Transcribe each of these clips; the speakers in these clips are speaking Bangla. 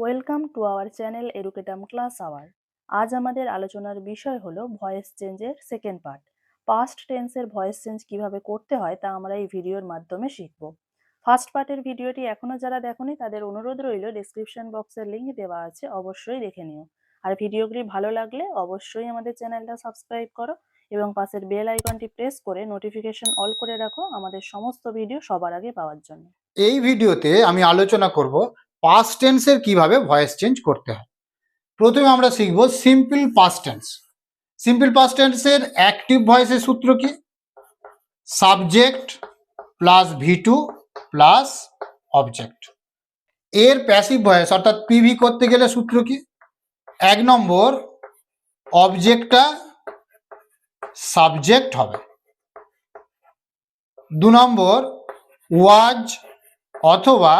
Welcome to our channel Educatum class hour আজ আমাদের আলোচনার বিষয় হলো ভয়েস চেঞ্জের সেকেন্ড পার্ট পাস্ট টেন্সের ভয়েস চেঞ্জ কীভাবে করতে হয় তা আমরা এই ভিডিওর মাধ্যমে শিখব। ফার্স্ট পার্টের ভিডিওটি এখনও যারা দেখোনি, তাদের অনুরোধ রইল ডেসক্রিপশন বক্সের লিঙ্ক দেওয়া আছে, অবশ্যই দেখে নিও। আর ভিডিওগুলি ভালো লাগলে অবশ্যই আমাদের চ্যানেলটা সাবস্ক্রাইব করো এবং পাশের বেল আইকনটি প্রেস করে নোটিফিকেশন অল করে রাখো আমাদের সমস্ত ভিডিও সবার আগে পাওয়ার জন্য। এই ভিডিওতে আমি আলোচনা করব পাস্ট টেন্সের কীভাবে ভয়েস চেঞ্জ করতে হয়? প্রথমে আমরা শিখব simple past tense simple past টেন্সের অ্যাক্টিভ ভয়েসের সূত্র কি? Subject plus V two plus object এর প্যাসিভ ভয়েস অর্থাৎ পিভি করতে গেলে সূত্র কি? এক নম্বর অবজেক্টটা সাবজেক্ট হবে। দু নম্বর ওয়াজ অথবা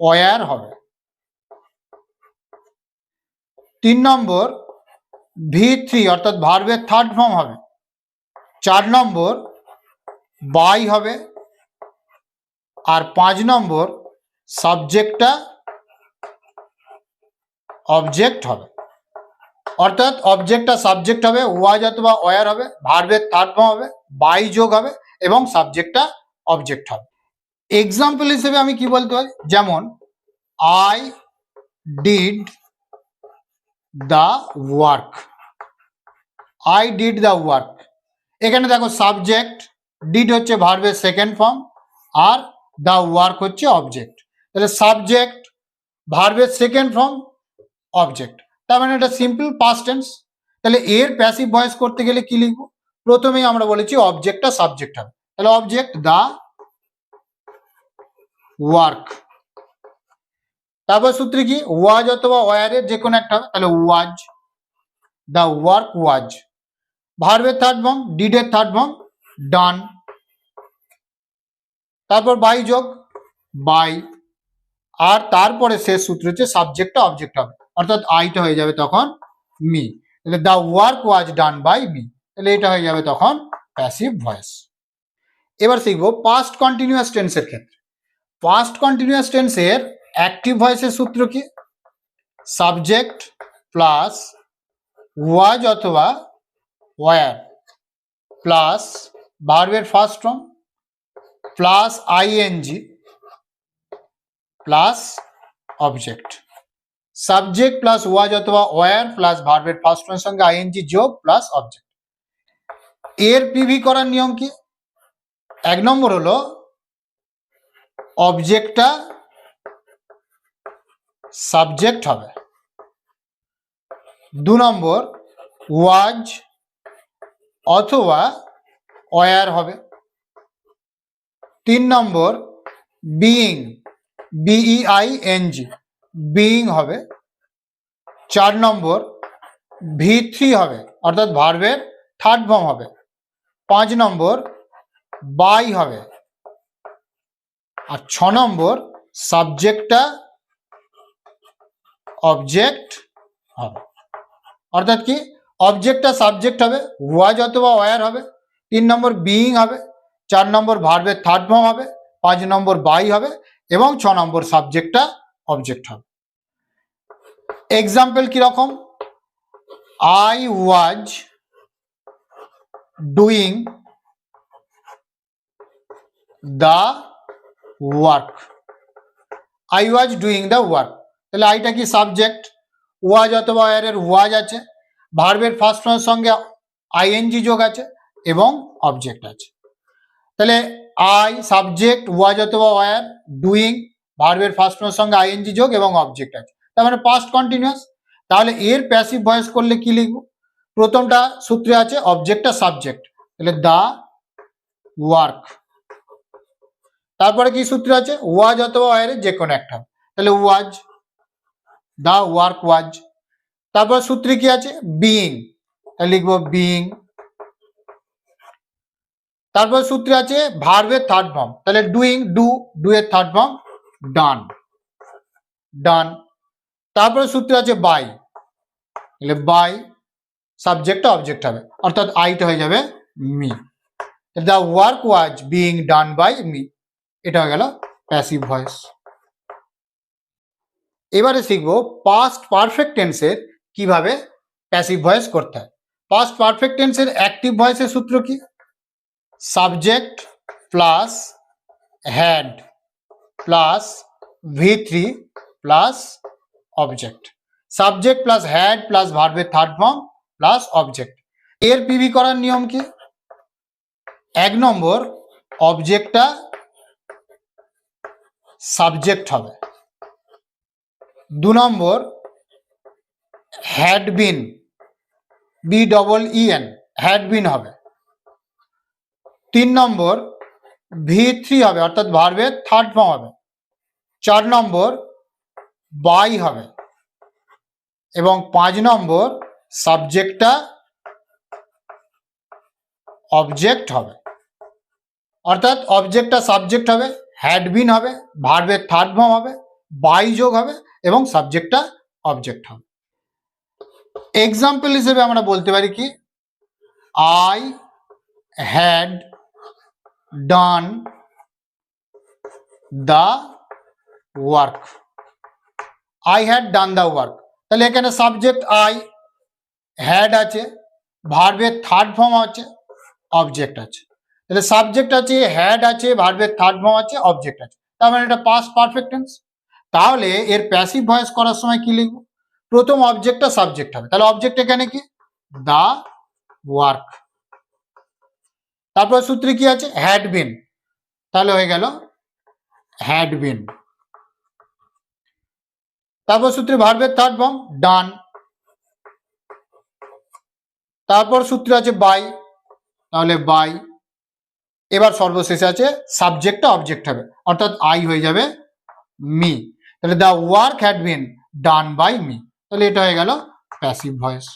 ওয়ার হবে। তিন নম্বর ভি থ্রি অর্থাৎ ভার্বের থার্ড ফর্ম হবে। চার নম্বর বাই হবে। আর পাঁচ নম্বর সাবজেক্টটা অবজেক্ট হবে। অর্থাৎ অবজেক্টটা সাবজেক্ট হবে ওয়াজ অথবা ওয়ার হবে ভার্বের থার্ড ফর্ম হবে বাই যোগ হবে, এবং সাবজেক্টটা অবজেক্ট হবে। এক্সাম্পল হিসেবে আমি কি বলতে পারি? যেমন I did the work I did the work এখানে দেখো সাবজেক্ট ডিড হচ্ছে ভার্বের সেকেন্ড ফর্ম আর দ্য ওয়ার্ক হচ্ছে অবজেক্ট তাহলে সাবজেক্ট ভার্বের সেকেন্ড ফর্ম অবজেক্ট তার মানে এটা সিম্পল পাস্ট টেন্স তাহলে এর প্যাসিভ ভয়েস করতে গেলে কি লিখব? প্রথমেই আমরা বলেছি অবজেক্টটা সাবজেক্ট হবে। তাহলে অবজেক্ট দা ওয়ার্ক তারপর সূত্রে কি? ওয়াজ অথবা ওয়ারের যে কোনো একটা হবে তাহলে ওয়াজ দা ওয়ার্ক ওয়াজ ভার্বের থার্ড ফর্ম ডিডের থার্ড ফর্ম ডান তারপর বাই যোগ বাই আর তারপরে শেষ সূত্র হচ্ছে সাবজেক্টটা অবজেক্ট হবে। অর্থাৎ আইটা হয়ে যাবে তখন মি তাহলে the work was done by me তাহলে এটা হয়ে যাবে তখন প্যাসিভ ভয়েস এবার শিখব পাস্ট কন্টিনিউয়াস টেন্সের ক্ষেত্রে। পাস্ট কন্টিনিউয়াস টেন্সের অ্যাক্টিভ ভয়েসের সূত্র কি? সাবজেক্ট প্লাস ওয়াজ অথবা ওয়ার প্লাস ভার্বের first form plus ING plus object subject plus was অথবা ওয়ার প্লাস ভার্বের ফার্স্ট ফর্মের সঙ্গে আইএনজি যোগ প্লাস অবজেক্ট এর পিভি করার নিয়ম কি? এক নম্বর হলো অবজেক্টটা সাবজেক্ট হবে। দু নম্বর ওয়াজ অথবা ওয়ার হবে। তিন নম্বর being B E I N G being হবে। চার নম্বর ভি থ্রি হবে, অর্থাৎ ভার্বের থার্ড ফর্ম হবে। পাঁচ নম্বর বাই হবে। আর ছ নম্বর সাবজেক্টটা অবজেক্ট হবে। অর্থাৎ কি? অবজেক্টটা সাবজেক্ট হবে ওয়াজ অথবা ওয়ার হবে, তিন নম্বর বিইং হবে, চার নম্বর ভার্বের থার্ড ফর্ম হবে, পাঁচ নম্বর বাই হবে এবং ছ নম্বর সাবজেক্টটা অবজেক্ট হবে। এক্সাম্পল কীরকম I was doing the work I was doing the work তাহলে আইটা কি সাবজেক্ট ওয়াজ অথবা ওয়ারের ওয়াজ আছে। ভার্বের ফার্স্ট ফর্মের সঙ্গে আইএনজি যোগ আছে এবং অবজেক্ট আছে। তাহলে আই সাবজেক্ট ওয়াজ অথবা ওয়ার ডুইং ভার্বের ফার্স্ট ফর্মের সঙ্গে আইএনজি যোগ এবং অবজেক্ট আছে। তার মানে পাস্ট কন্টিনিউয়াস তাহলে এর প্যাসিভ ভয়েস করলে কি লিখব? প্রথমটা সূত্রে আছে অবজেক্টটা সাবজেক্ট তাহলে দা ওয়ার্ক তারপরে কি সূত্র আছে? ওয়াজ অথবা ওয়ারের যে কোনো একটা। তাহলে ওয়াজ, দা ওয়ার্ক ওয়াজ। তারপর সূত্রে কি আছে? বিইং। লিখব বিইং। তারপর সূত্রে আছে ভার্বের থার্ড ফর্ম তাহলে ডুইং ডু ডু এর থার্ড ফর্ম ডান ডান তারপরে সূত্রে আছে বাই তাহলে বাই সাবজেক্টটা অবজেক্ট হবে। অর্থাৎ আইটা হয়ে যাবে me the work was being done by me এটা হয়ে গেল প্যাসিভ ভয়েস এবারে শিখব পাস্ট পারফেক্ট টেন্সের কীভাবে প্যাসিভ ভয়েস করতে হয়। পাস্ট পারফেক্ট টেন্সের অ্যাক্টিভ ভয়েসের সূত্র কি? Subject plus had plus V three plus object subject plus had plus ভার্বের থার্ড ফর্ম প্লাস অবজেক্ট এর পিভি করার নিয়ম কি? এক নম্বর অবজেক্টটা সাবজেক্ট হবে। দু নম্বর had been B double EN had been হবে। তিন নম্বর, ভি থ্রি হবে, অর্থাৎ ভার্বের থার্ড ফর্ম হবে। চার নম্বর, বাই হবে। এবং পাঁচ নম্বর সাবজেক্টটা অবজেক্ট হবে। অর্থাৎ অবজেক্টটা সাবজেক্ট হবে। হ্যাড বিন হবে ভার্বের থার্ড ফর্ম হবে বাই যোগ হবে এবং সাবজেক্টটা অবজেক্ট হবে। এক্সাম্পল হিসেবে আমরা বলতে পারি কি? I had done the work I had done the work তাহলে এখানে সাবজেক্ট আই হ্যাড আছে ভার্বের থার্ড ফর্ম আছে অবজেক্ট আছে। তাহলে সাবজেক্ট আছে হ্যাড আছে ভার্বের থার্ড ফর্ম আছে অবজেক্ট আছে। তার মানে এটা পাস্ট পারফেক্ট টেন্স তাহলে এর প্যাসিভ ভয়েস করার সময় কি লিখব? প্রথম অবজেক্টটা সাবজেক্ট হবে। তাহলে অবজেক্ট এখানে কি? দা ওয়ার্ক তারপর সূত্রে কি আছে? হ্যাড বিন তাহলে হয়ে গেল হ্যাড বিন তারপর সূত্রে ভার্বের থার্ড ফর্ম ডান তারপর সূত্রে আছে বাই তাহলে বাই এবার সর্বশেষে আছে সাবজেক্টটা অবজেক্ট হবে, অর্থাৎ আই হয়ে যাবে মি তাহলে the work had been done by me তাহলে এটা হয়ে গেল প্যাসিভ ভয়েস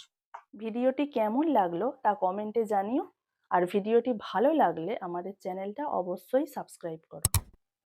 ভিডিওটি কেমন লাগল তা কমেন্টে জানিও, আর ভিডিওটি ভালো লাগলে আমাদের চ্যানেলটা অবশ্যই সাবস্ক্রাইব করো।